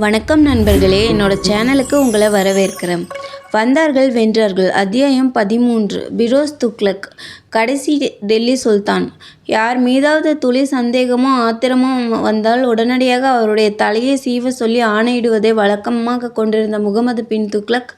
வணக்கம் நண்பர்களே என்னோட சேனலுக்கு உங்களை வரவேற்கிறேன். வந்தார்கள் வென்றார்கள். அத்தியாயம் பதிமூன்று பிரோஸ் துக்லக் கடைசி டெல்லி சுல்தான். யார் மீதாவது துளி சந்தேகமோ ஆத்திரமோ வந்தால் உடனடியாக அவருடைய தலையை சீவ சொல்லி ஆணையிடுவதை வழக்கமாக கொண்டிருந்த முகமது பின் துக்ளக்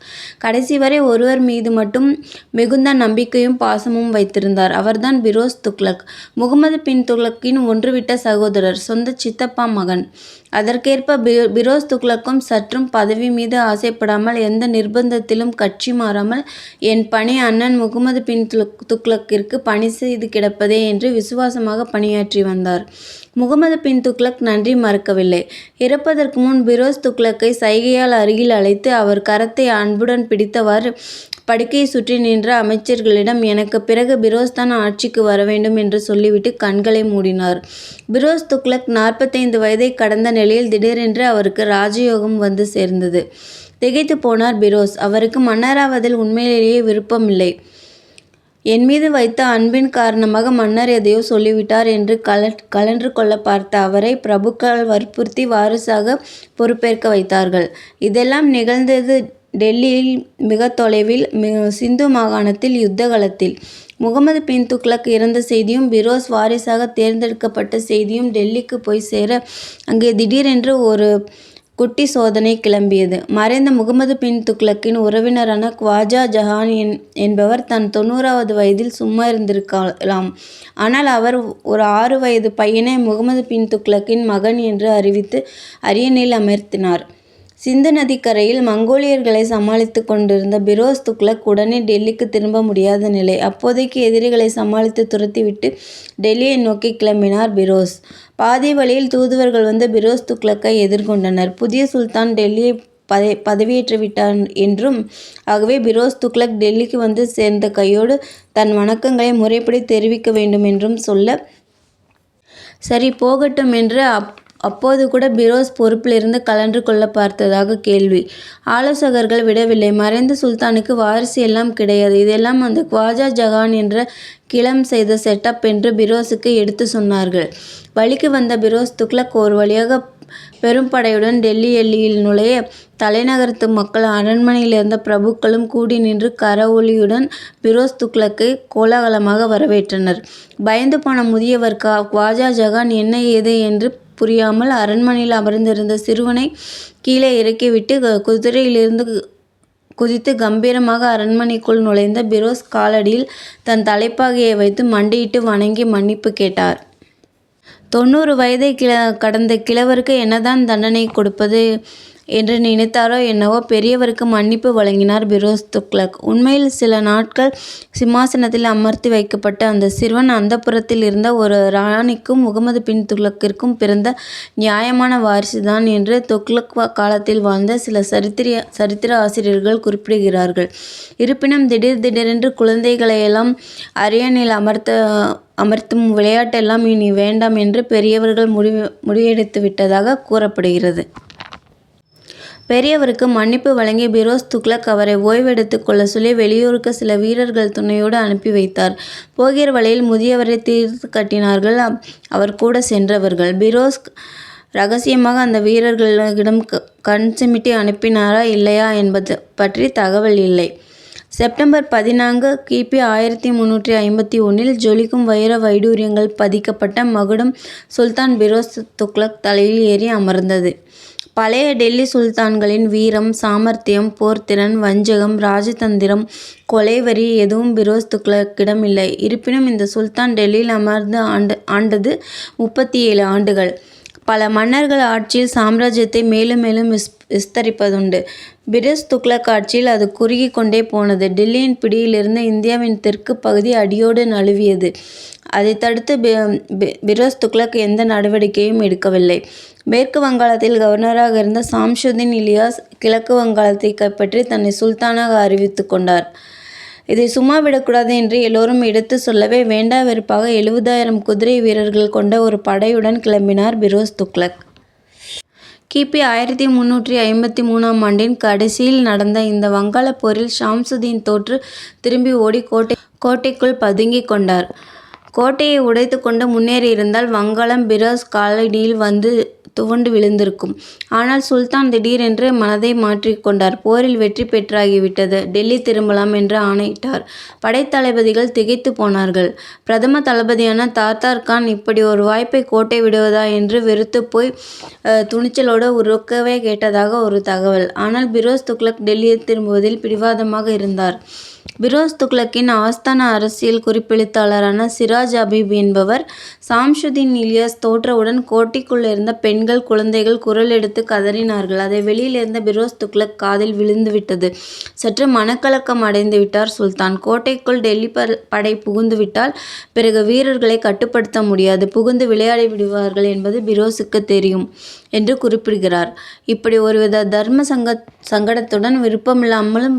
கடைசி வரை ஒருவர் மீது மட்டும் மிகுந்த நம்பிக்கையும் பாசமும் வைத்திருந்தார். அவர்தான் பிரோஸ் துக்ளக். முகமது பின் துக்ளக்கின் ஒன்றுவிட்ட சகோதரர் சொந்த சித்தப்பா மகன். அதற்கேற்ப பிரோஸ் துக்ளக்கும் சற்றும் பதவி மீது ஆசைப்படாமல் எந்த நிர்பந்தத்திலும் கட்சி மாறாமல் என் பணி அண்ணன் முகமது பின் துக்ளக்கிற்கு துக்ளக்கிற்கு பணி செய்து கிடப்பதே என்று விசுவாசமாக பணியாற்றி வந்தார். முகமது பின் துக்ளக் நன்றி மறக்கவில்லை. இறப்பதற்கு முன் பிரோஸ் துக்ளக்கை சைகையால் அருகில் அழைத்து அவர் கரத்தை அன்புடன் பிடித்தவாறு படுக்கையை சுற்றி நின்ற அமைச்சர்களிடம் எனக்கு பிறகு பிரோஸ் தான் ஆட்சிக்கு வர வேண்டும் என்று சொல்லிவிட்டு கண்களை மூடினார். பிரோஸ் துக்ளக் நாற்பத்தைந்து வயதை கடந்த நிலையில் திடீரென்று அவருக்கு ராஜயோகம் வந்து சேர்ந்தது. திகைத்து போனார் பிரோஸ். அவருக்கு மன்னராவதில் உண்மையிலேயே விருப்பமில்லை. என் மீது வைத்த அன்பின் காரணமாக மன்னர் எதையோ சொல்லிவிட்டார் என்று கல கலன்று கொள்ள பார்த்த அவரை பிரபுக்கள் வற்புறுத்தி வாரிசாக பொறுப்பேற்க வைத்தார்கள். இதெல்லாம் நிகழ்ந்தது டெல்லியில் மிக தொலைவில் சிந்து மாகாணத்தில் யுத்த காலத்தில் முகமது பின் துக்ளக் இறந்த செய்தியும் பிரோஸ் வாரிசாக தேர்ந்தெடுக்கப்பட்ட செய்தியும் டெல்லிக்கு போய் சேர அங்கே திடீரென்று ஒரு குட்டி சோதனை கிளம்பியது. மறைந்த முகமது பின் துக்ளக்கின் உறவினரான குவாஜா ஜஹான் என் என்பவர் தன் தொண்ணூறாவது வயதில் சும்மா இருந்திருக்கலாம். ஆனால் அவர் ஒரு ஆறு வயது பையனை முகமது பின் துக்ளக்கின் மகன் என்று அறிவித்து அரியணையில் அமர்த்தினார். சிந்து நதிக்கரையில் மங்கோலியர்களை சமாளித்து கொண்டிருந்த பிரோஸ் துக்ளக் உடனே டெல்லிக்கு திரும்ப முடியாத நிலை. அப்போதைக்கு எதிரிகளை சமாளித்து துரத்திவிட்டு டெல்லியை நோக்கி கிளம்பினார் பிரோஸ். பாதி வழியில் தூதுவர்கள் வந்து பிரோஸ் துக்ளக்கை எதிர்கொண்டனர். புதிய சுல்தான் டெல்லியை பதவி பதவியேற்று விட்டான் என்றும் ஆகவே பிரோஸ் துக்ளக் டெல்லிக்கு வந்து சேர்ந்த கையோடு தன் வணக்கங்களை முறைப்படி தெரிவிக்க வேண்டும் என்றும் சொல்ல சரி போகட்டும் என்று அப் அப்போது கூட பிரோஸ் பொறுப்பிலிருந்து கலன்று கொள்ள பார்த்ததாக கேள்வி. ஆலோசகர்கள் விடவில்லை. மறைந்த சுல்தானுக்கு வாரிசு எல்லாம் கிடையாது. இதெல்லாம் அந்த குவாஜா ஜஹான் என்ற கிளம் செய்த செட்டப் என்று பிரோஸுக்கு எடுத்து சொன்னார்கள். வழிக்கு வந்த பிரோஸ் துக்ளக் ஒரு வழியாக பெரும் படையுடன் டெல்லி எல்லியில் நுழைய தலைநகரத்து மக்கள் அரண்மனையில் இருந்த பிரபுக்களும் கூடி நின்று கரவொலியுடன் பிரோஸ் துக்ளக்கை கோலாகலமாக வரவேற்றனர். பயந்து போன முதியவர் கா குவாஜா ஜஹான் என்ன ஏது என்று புரியாமல் அரண்மனையில் அமர்ந்திருந்த சிறுவனை கீழே இறக்கிவிட்டு குதிரையிலிருந்து குதித்து கம்பீரமாக அரண்மனைக்குள் நுழைந்த பிரோஸ் காலடியில் தன் தலைப்பாகையை வைத்து மண்டியிட்டு வணங்கி மன்னிப்பு கேட்டார். தொண்ணூறு வயதை கிள கடந்த கிழவருக்கு என்னதான் தண்டனை கொடுப்பது? என்று நினைத்தாரோ என்னவோ பெரியவருக்கு மன்னிப்பு வழங்கினார் பிரோஸ் துக்ளக். உண்மையில் சில நாட்கள் சிம்மாசனத்தில் அமர்த்தி வைக்கப்பட்ட அந்த சிறுவன் அந்தப்புறத்தில் இருந்த ஒரு ராணிக்கும் முகமது பின் துக்ளக்கிற்கும் பிறந்த நியாயமான வாரிசுதான் என்று துக்ளக் காலத்தில் வாழ்ந்த சில சரித்திர சரித்திர ஆசிரியர்கள் குறிப்பிடுகிறார்கள். இருப்பினும் திடீர் திடீரென்று குழந்தைகளையெல்லாம் அரியணையில் அமர்த்த அமர்த்தும் விளையாட்டெல்லாம் இனி வேண்டாம் என்று பெரியவர்கள் முடிவு முடிவெடுத்து விட்டதாக கூறப்படுகிறது. பெரியவருக்கு மன்னிப்பு வழங்கி பிரோஸ் துக்ளக் அவரை ஓய்வெடுத்துக் கொள்ள சொல்லி வெளியூருக்கு சில வீரர்கள் துணையோடு அனுப்பி வைத்தார். போகிற வழியில் முதியவரை தீர்த்து கட்டினார்கள். அவர் கூட சென்றவர்கள். பிரோஸ் ரகசியமாக அந்த வீரர்களிடம் கண் சிமிட்டி அனுப்பினாரா இல்லையா என்பது பற்றி தகவல் இல்லை. செப்டம்பர் பதினான்கு கிபி ஆயிரத்தி முன்னூற்றி ஐம்பத்தி ஒன்றில் ஜொலிக்கும் வைர வைடூரியங்கள் பதிக்கப்பட்ட மகுடம் சுல்தான் பிரோஸ் துக்ளக் தலையில் ஏறி அமர்ந்தது. பழைய டெல்லி சுல்தான்களின் வீரம் சாமர்த்தியம் போர்த்திறன் வஞ்சகம் ராஜதந்திரம் கொலைவரி எதுவும் பிரோஸ் துக்ளக்கிடம் இல்லை இருப்பினும் இந்த சுல்தான் டெல்லியில் அமர்ந்து ஆண்டு ஆண்டது முப்பத்தி ஏழு ஆண்டுகள். பல மன்னர்கள் ஆட்சியில் சாம்ராஜ்யத்தை மேலும் மேலும் விஸ் விஸ்தரிப்பதுண்டு. பிரிஸ் துக்ளக் ஆட்சியில் அது குறுகி கொண்டே போனது. டெல்லியின் பிடியிலிருந்து இந்தியாவின் தெற்கு பகுதி அடியோடு நழுவியது. அதை தடுத்து பிரோஸ் துக்ளக் எந்த நடவடிக்கையும் எடுக்கவில்லை. மேற்கு வங்காளத்தில் கவர்னராக இருந்த சாம்ஷுதீன் இலியாஸ் கிழக்கு வங்காளத்தை கைப்பற்றி தன்னை சுல்தானாக அறிவித்து கொண்டார். இதை சும்மா விடக்கூடாது என்று எல்லோரும் எடுத்து சொல்லவே வேண்டா வெறுப்பாக எழுபதாயிரம் குதிரை வீரர்கள் கொண்ட ஒரு படையுடன் கிளம்பினார் பிரோஸ் துக்ளக். கிபி ஆயிரத்தி முன்னூற்றி ஐம்பத்தி மூணாம் ஆண்டின் கடைசியில் நடந்த இந்த வங்காள போரில் ஷாம்சுதீன் தோற்று திரும்பி ஓடி கோட்டை கோட்டைக்குள் பதுங்கிக் கொண்டார். கோட்டையை உடைத்து கொண்டு முன்னேறியிருந்தால் வங்காளம் பிரோஸ் காலடியில் வந்து துவண்டு விழுந்திருக்கும். ஆனால் சுல்தான் திடீரென்று மனதை மாற்றிக்கொண்டார் போரில் வெற்றி பெற்றாகிவிட்டது. டெல்லி திரும்பலாம் என்று ஆணையிட்டார். படைத்தளபதிகள் திகைத்துப் போனார்கள். பிரதம தளபதியான தாத்தார் கான் இப்படி ஒரு வாய்ப்பை கோட்டை விடுவதா என்று வெறுத்து போய் துணிச்சலோடு உருக்கவே கேட்டதாக ஒரு தகவல். ஆனால் பிரோஸ் துக்ளக் டெல்லியில் திரும்புவதில் பிடிவாதமாக இருந்தார். பிரோஸ் துக்ளக்கின் ஆஸ்தான அரசியல் குறிப்பெழுத்தாளரான சிராஜ் அபீப் என்பவர் சாம்ஷுதீன் இலியாஸ் தோற்றவுடன் கோட்டைக்குள்ளிருந்த பெண்கள் குழந்தைகள் குரல் எடுத்து கதறினார்கள். அதை வெளியிலிருந்த பிரோஸ் துக்ளக் காதில் விழுந்துவிட்டது. சற்று மனக்கலக்கம் அடைந்துவிட்டார் சுல்தான். கோட்டைக்குள் டெல்லி படை புகுந்துவிட்டால் பிறகு வீரர்களை கட்டுப்படுத்த முடியாது. புகுந்து விளையாடி விடுவார்கள் என்பது பிரோஸுக்கு தெரியும் என்று குறிப்பிடுகிறார். இப்படி ஒருவித தர்ம சங்க சங்கடத்துடன் விருப்பமில்லாமலும்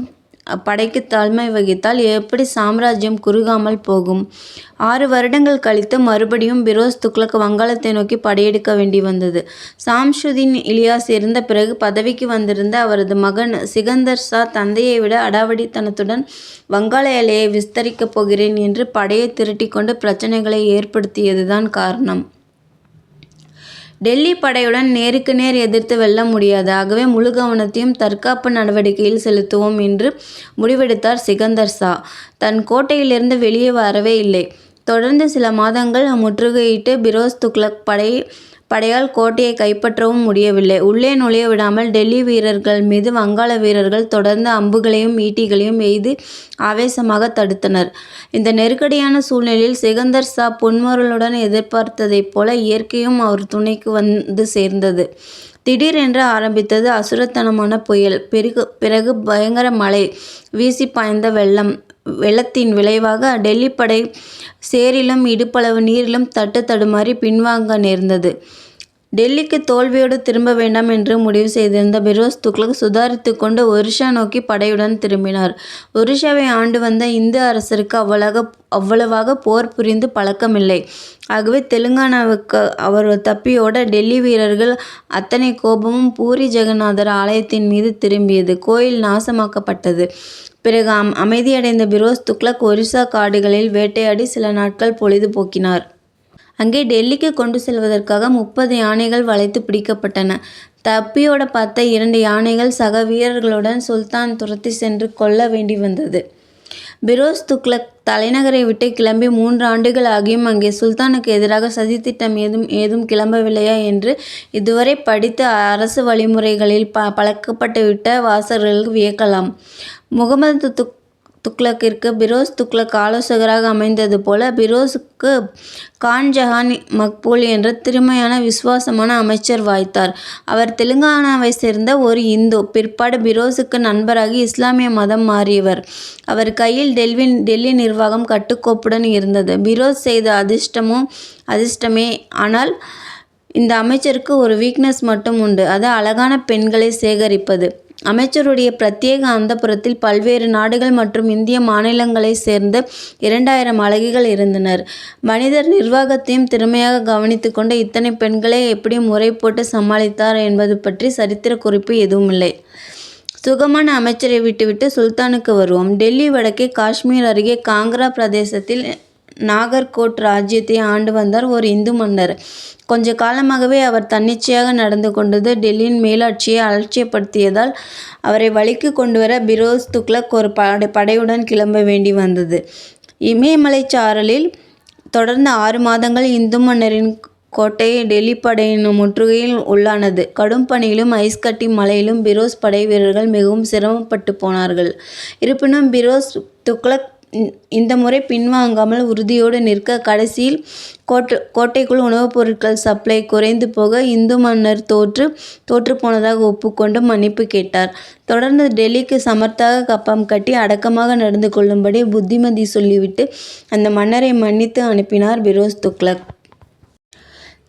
படைக்கு தலைமை வகித்தால் எப்படி சாம்ராஜ்யம் குறுகாமல் போகும்? ஆறு வருடங்கள் கழித்து மறுபடியும் பிரோஸ் துக்ளக் வங்காளத்தை நோக்கி படையெடுக்க வேண்டி வந்தது. சாம்ஷுதீன் இலியாஸ் இறந்த பிறகு பதவிக்கு வந்திருந்த அவரது மகன் சிகந்தர் ஷா தந்தையைவிட அடாவடித்தனத்துடன் வங்காள எல்லையை விஸ்தரிக்கப் போகிறேன் என்று படையை திரட்டி கொண்டு பிரச்சனைகளை ஏற்படுத்தியதுதான் காரணம். டெல்லி படையுடன் நேருக்கு நேர் எதிர்த்து வெல்ல முடியாது. ஆகவே முழு கவனத்தையும் தற்காப்பு நடவடிக்கையில் செலுத்துவோம் என்று முடிவெடுத்தார் சிகந்தர் ஷா. தன் கோட்டையிலிருந்து வெளியே வரவே இல்லை. தொடர்ந்து சில மாதங்கள் முற்றுகையிட்டு பிரோஸ் துக்ளக் படையால் கோட்டையை கைப்பற்றவும் முடியவில்லை. உள்ளே நுழைய விடாமல் டெல்லி வீரர்கள் மீது வங்காள வீரர்கள் தொடர்ந்து அம்புகளையும் ஈட்டிகளையும் எய்து ஆவேசமாக தடுத்தனர். இந்த நெருக்கடியான சூழ்நிலையில் சிகந்தர் ஷா புன்முறுவலுடன் எதிர்பார்த்ததைப் போல இயற்கையும் அவர் துணைக்கு வந்து சேர்ந்தது. திடீரென்று ஆரம்பித்தது அசுரத்தனமான புயல். பிறகு பயங்கர மழை. வீசி பாய்ந்த வெள்ளம். வெள்ளத்தின் விளைவாக டெல்லி படை சேரிலும் இடுப்பளவு நீரிலும் தட்டு தடுமாறி பின்வாங்க நேர்ந்தது. டெல்லிக்கு தோல்வியோடு திரும்ப வேண்டாம் என்று முடிவு செய்திருந்த பிரோஸ் துக்ளக் சுதாரித்து கொண்டு ஒரிஷா நோக்கி படையுடன் திரும்பினார். ஒரிஷாவை ஆண்டு வந்த இந்து அரசருக்கு அவ்வளவாக போர் புரிந்து பழக்கமில்லை. ஆகவே தெலுங்கானாவுக்கு அவர் தப்பியோட டெல்லி வீரர்கள் அத்தனை கோபமும் பூரி ஜெகநாதர் ஆலயத்தின் மீது திரும்பியது. கோயில் நாசமாக்கப்பட்டது. பிறகு அமைதியடைந்த பிரோஸ் துக்ளக் ஒரிசா காடுகளில் வேட்டையாடி சில நாட்கள் பொழுதுபோக்கினார் அங்கே டெல்லிக்கு கொண்டு செல்வதற்காக முப்பது யானைகள் வளைத்து பிடிக்கப்பட்டன. தப்பியோட பார்த்த இரண்டு யானைகள் சக வீரர்களுடன் சுல்தான் துரத்தி சென்று கொல்ல வேண்டி வந்தது. பிரோஸ் துக்ளக் தலைநகரை விட்டு கிளம்பி மூன்று ஆண்டுகள் ஆகியும் அங்கே சுல்தானுக்கு எதிராக சதித்திட்டம் ஏதும் ஏதும் கிளம்பவில்லையா என்று இதுவரை படித்த அரசு வழிமுறைகளில் ப பழக்கப்பட்டுவிட்ட வாசகர்கள் வியக்கலாம். முகமது துக் துக்ளக்கிற்கு பிரோஸ் துக்ளக் ஆலோசகராக அமைந்தது போல பிரோஸுக்கு கான் ஜஹான் மக்பூல் என்ற திறமையான விசுவாசமான அமைச்சர் வாய்த்தார். அவர் தெலுங்கானாவை சேர்ந்த ஒரு இந்து. பிற்பாடு பிரோஸுக்கு நண்பராகி இஸ்லாமிய மதம் மாறியவர். அவர் கையில் டெல்வி டெல்லி நிர்வாகம் கட்டுக்கோப்புடன் இருந்தது. பிரோஸ் செய்த அதிர்ஷ்டமே. ஆனால் இந்த அமைச்சருக்கு ஒரு வீக்னஸ் மட்டும் உண்டு. அது அழகான பெண்களை சேகரிப்பது. அமைச்சருடைய பிரத்யேக அந்தப்புறத்தில் பல்வேறு நாடுகள் மற்றும் இந்திய மாநிலங்களைச் சேர்ந்த இரண்டாயிரம் அழகிகள் இருந்தனர். மனிதர் நிர்வாகத்தையும் திறமையாக கவனித்துக்கொண்டு இத்தனை பெண்களை எப்படி முறை போட்டு சமாளித்தார் என்பது பற்றி சரித்திர குறிப்பு எதுவுமில்லை. சுகமான அமைச்சரை விட்டுவிட்டு சுல்தானுக்கு வருவோம். டெல்லி வடக்கே காஷ்மீர் அருகே காங்க்ரா பிரதேசத்தில் நாகர்கோட் ராஜ்யத்தை ஆண்டு வந்தார் ஒரு இந்து மன்னர். கொஞ்ச காலமாகவே அவர் தன்னிச்சையாக நடந்து கொண்டது டெல்லியின் மேலாட்சியை அலட்சியப்படுத்தியதால் அவரை வழிக்குக் கொண்டுவர பிரோஸ் துக்ளக் ஒரு படை படையுடன் கிளம்ப வேண்டி வந்தது. இமயமலை சாரலில் தொடர்ந்து ஆறு மாதங்கள் இந்து மன்னரின் கோட்டை டெல்லி படையின் முற்றுகையில் உள்ளானது. கடும் பனியிலும் ஐஸ் கட்டி பிரோஸ் படை வீரர்கள் மிகவும் சிரமப்பட்டுப் போனார்கள். இருப்பினும் பிரோஸ் துக்ளக் இந்த முறை பின்வாங்காமல் உறுதியோடு நிற்க கடைசியில் கோட்டைக்குள் உணவுப் பொருட்கள் சப்ளை குறைந்து போக இந்து மன்னர் தோற்று போனதாக ஒப்புக்கொண்டு மன்னிப்பு கேட்டார். தொடர்ந்து டெல்லிக்கு சமர்த்தாக கப்பம் கட்டி அடக்கமாக நடந்து கொள்ளும்படி புத்திமதி சொல்லிவிட்டு அந்த மன்னரை மன்னித்து அனுப்பினார் பிரோஸ் துக்ளக்.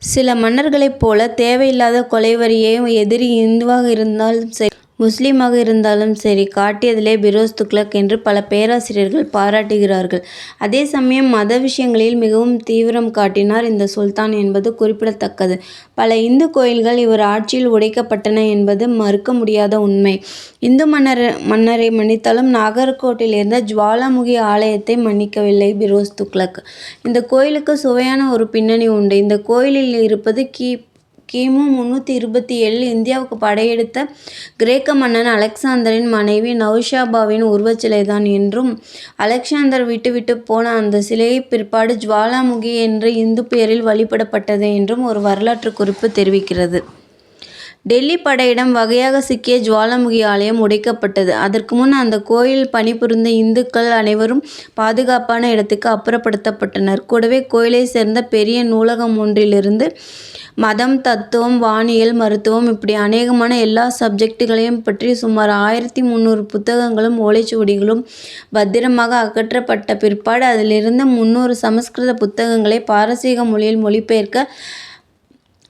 சில மன்னர்களைப் போல தேவையில்லாத கொலைவெறியை எதிரி இந்துவாக இருந்தாலும் சரி முஸ்லீமாக இருந்தாலும் சரி காட்டியதிலே பிரோஸ் துக்ளக் என்று பல பேராசிரியர்கள் பாராட்டுகிறார்கள். அதே சமயம் மத விஷயங்களில் மிகவும் தீவிரம் காட்டினார் இந்த சுல்தான் என்பது குறிப்பிடத்தக்கது. பல இந்து கோயில்கள் இவர் ஆட்சியில் உடைக்கப்பட்டன என்பது மறுக்க முடியாத உண்மை. இந்து மன்னர் மன்னரை மன்னித்தாலும் நாகர்கோட்டில் இருந்த ஜுவாலாமுகி ஆலயத்தை மன்னிக்கவில்லை பிரோஸ் துக்ளக். இந்த கோயிலுக்கு சுவையான ஒரு பின்னணி உண்டு. இந்த கோயிலில் இருப்பது கி. கிமு முந்நூற்றி இருபத்தி ஏழில் இந்தியாவுக்கு படையெடுத்த கிரேக்க மன்னன் அலெக்சாந்தரின் மனைவி நௌஷாபாவின் உருவச்சிலைதான் என்றும் அலெக்சாந்தர் விட்டுவிட்டு போன அந்த சிலையை பிற்பாடு ஜுவாலாமுகி என்ற இந்து பெயரில் வழிபடப்பட்டது என்றும் ஒரு வரலாற்று குறிப்பு தெரிவிக்கிறது. டெல்லி படையிடம் வகையாக சிக்கிய ஜுவாலாமுகி ஆலயம் உடைக்கப்பட்டது. அதற்கு முன் அந்த கோயிலில் பணிபுரிந்த இந்துக்கள் அனைவரும் பாதுகாப்பான இடத்துக்கு அப்புறப்படுத்தப்பட்டனர். கூடவே கோயிலை சேர்ந்த பெரிய நூலகம் ஒன்றிலிருந்து மதம் தத்துவம் வானியல் மருத்துவம் இப்படி அநேகமான எல்லா சப்ஜெக்டுகளையும் பற்றி சுமார் ஆயிரத்தி முந்நூறு புத்தகங்களும் ஓலைச்சுவடிகளும் பத்திரமாக அகற்றப்பட்ட பிற்பாடு அதிலிருந்த முந்நூறு சமஸ்கிருத புத்தகங்களை பாரசீக மொழியில் மொழிபெயர்க்க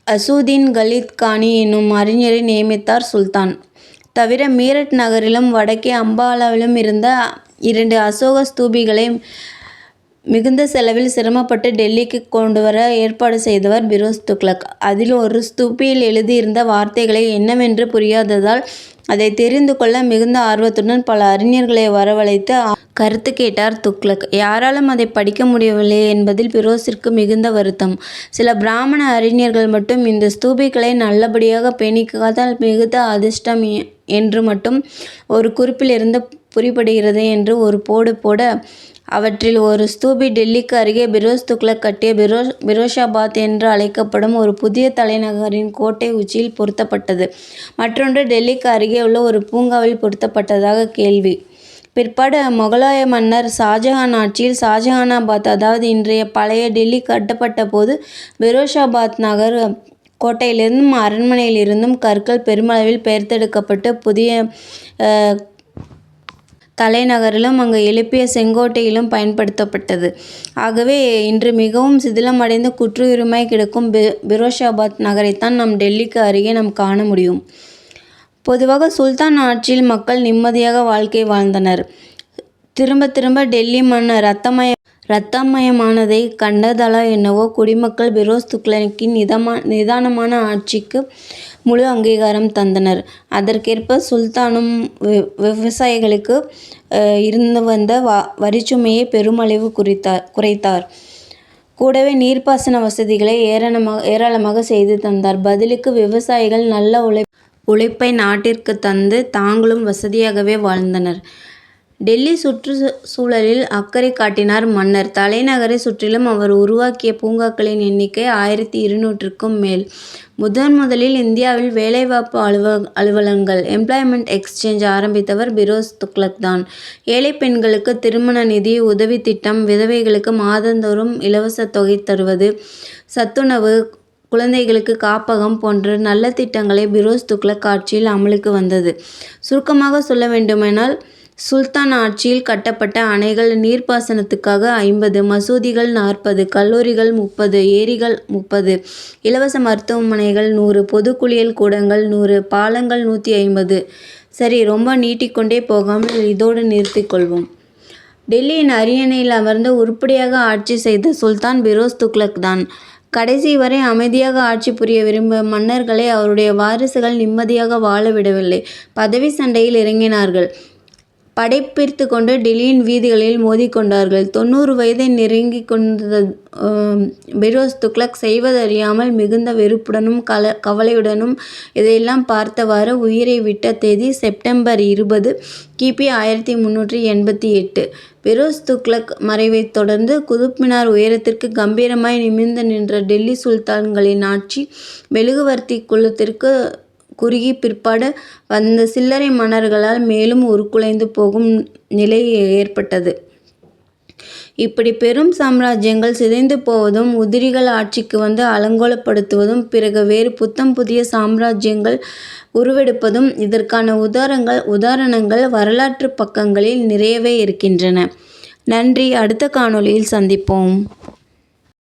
அசூதீன் கலித்கானி என்னும் அறிஞரை நியமித்தார் சுல்தான். தவிர மீரட் நகரிலும் வடக்கே அம்பாலாவிலும் இருந்த இரண்டு அசோக ஸ்தூபிகளை மிகுந்த செலவில் சிரமப்பட்டு டெல்லிக்கு கொண்டு வர ஏற்பாடு செய்தவர் பிரோஸ் துக்ளக். அதில் ஒரு ஸ்தூபியில் எழுதியிருந்த வார்த்தைகளை என்னவென்று புரியாததால் அதை தெரிந்து கொள்ள மிகுந்த ஆர்வத்துடன் பல அறிஞர்களை வரவழைத்து கருத்து கேட்டார் துக்ளக். யாராலும் அதை படிக்க முடியவில்லை என்பதில் பிரோஸிற்கு மிகுந்த வருத்தம். சில பிராமண அறிஞர்கள் மட்டும் இந்த ஸ்தூபிகளை நல்லபடியாக பேணிக்காதால் மிகுந்த அதிர்ஷ்டம் என்று மட்டும் ஒரு குறிப்பிலிருந்து புரிபடுகிறது என்று ஒரு போடு போட அவற்றில் ஒரு ஸ்தூபி டெல்லிக்கு அருகே பிரோஸ் துக்ளக் கட்டிய பிரோஷாபாத் என்று அழைக்கப்படும் ஒரு புதிய தலைநகரின் கோட்டை உச்சியில் பொருத்தப்பட்டது. மற்றொன்று டெல்லிக்கு அருகே உள்ள ஒரு பூங்காவில் பொருத்தப்பட்டதாக கேள்வி. பிற்பாடு மொகலாய மன்னர் ஷாஜகான் ஆட்சியில் ஷாஜகானாபாத் அதாவது இன்றைய பழைய டெல்லி கட்டப்பட்ட போது பிரோஷாபாத் நகர் கோட்டையிலிருந்தும் அரண்மனையிலிருந்தும் கற்கள் பெருமளவில் பெயர்த்தெடுக்கப்பட்டு புதிய தலைநகரிலும் அங்கு எழுப்பிய செங்கோட்டையிலும் பயன்படுத்தப்பட்டது. ஆகவே இன்று மிகவும் சிதிலமடைந்து குற்றுயிருமாய் கிடக்கும் பிரோஷாபாத் நகரைத்தான் நம் டில்லிக்கு அருகே நாம் காண முடியும். பொதுவாக சுல்தான் ஆட்சியில் மக்கள் நிம்மதியாக வாழ்க்கை வாழ்ந்தனர். திரும்பத் திரும்ப டில்லி ரத்தமய ரத்தமயமானதைக் கண்டதலா என்னவோ குடிமக்கள் பிரோஸ் துக்ளக்கின் நிதானமான ஆட்சிக்கு முழு அங்கீகாரம் தந்தனர். அதற்கேற்ப சுல்தானும் விவசாயிகளுக்கு இருந்து வந்த வரிச்சுமையை பெருமளவு குறைத்தார். கூடவே நீர்ப்பாசன வசதிகளை ஏராளமாக செய்து தந்தார். பதிலுக்கு விவசாயிகள் நல்ல உழைப்பை நாட்டிற்குத் தந்து தாங்களும் வசதியாகவே வாழ்ந்தனர். டெல்லி சுற்றுச்சூழலில் அக்கறை காட்டினார் மன்னர். தலைநகரை சுற்றிலும் அவர் உருவாக்கிய பூங்காக்களின் எண்ணிக்கை ஆயிரத்து இருநூற்றுக்கும் மேல். முதன் முதலில் இந்தியாவில் வேலைவாய்ப்பு அலுவலகங்கள் எம்ப்ளாய்மென்ட் எக்ஸ்சேஞ்ச் ஆரம்பித்தவர் பிரோஸ் துக்ளக்தான். ஏழை பெண்களுக்கு திருமண நிதி உதவித் திட்டம் விதவைகளுக்கு மாதந்தோறும் இலவசத் தொகை தருவது சத்துணவு குழந்தைகளுக்கு காப்பகம் போன்ற நல்ல திட்டங்களை பிரோஸ் துக்ளக் ஆட்சியில் அமலுக்கு வந்தது. சுருக்கமாக சொல்ல வேண்டுமானால் சுல்தான் ஆட்சியில் கட்டப்பட்ட அணைகள் நீர்ப்பாசனத்துக்காக ஐம்பது மசூதிகள் நாற்பது கல்லூரிகள் முப்பது ஏரிகள் முப்பது இலவச மருத்துவமனைகள் நூறு பொதுக்குளியல் கூடங்கள் நூறு பாலங்கள் நூற்றி ஐம்பது சரி ரொம்ப நீட்டிக்கொண்டே போகாமல் இதோடு நிறுத்திக்கொள்வோம் கொள்வோம். அரியணையில் அமர்ந்து உருப்படியாக ஆட்சி செய்த சுல்தான் பிரோஸ் துக்ளக்தான். கடைசி வரை அமைதியாக ஆட்சி புரிய விரும்பிய மன்னர்களை அவருடைய வாரிசுகள் நிம்மதியாக வாழ விடவில்லை. பதவி சண்டையில் இறங்கினார்கள். படைப்பிரித்து கொண்டு டெல்லியின் வீதிகளில் மோதிக்கொண்டார்கள். தொண்ணூறு வயதை நெருங்கி கொண்ட பிரோஸ் துக்ளக் செய்வதறியாமல் மிகுந்த வெறுப்புடனும் கல கவலையுடனும் இதையெல்லாம் பார்த்தவாறு உயிரை விட்ட தேதி செப்டம்பர் இருபது கிபி ஆயிரத்தி முந்நூற்றி எண்பத்தி எட்டு. பிரோஸ் துக்ளக் மறைவைத் தொடர்ந்து குதுப்மினார் உயரத்திற்கு கம்பீரமாய் நிமிர்ந்து நின்ற டெல்லி சுல்தான்களின் ஆட்சி மெழுகுவர்த்தி குலத்திற்கு குறுகி பிற்பாடு வந்த சில்லறை மன்னர்களால் மேலும் உருக்குலைந்து போகும் நிலை ஏற்பட்டது. இப்படி பெரும் சாம்ராஜ்யங்கள் சிதைந்து போவதும் உதிரிகள் ஆட்சிக்கு வந்து அலங்கோலப்படுத்துவதும் பிறகு வேறு புத்தம் புதிய சாம்ராஜ்யங்கள் உருவெடுப்பதும் இதற்கான உதாரணங்கள் வரலாற்றுப் பக்கங்களில் நிறையவே இருக்கின்றன. நன்றி அடுத்த காணொளியில் சந்திப்போம்.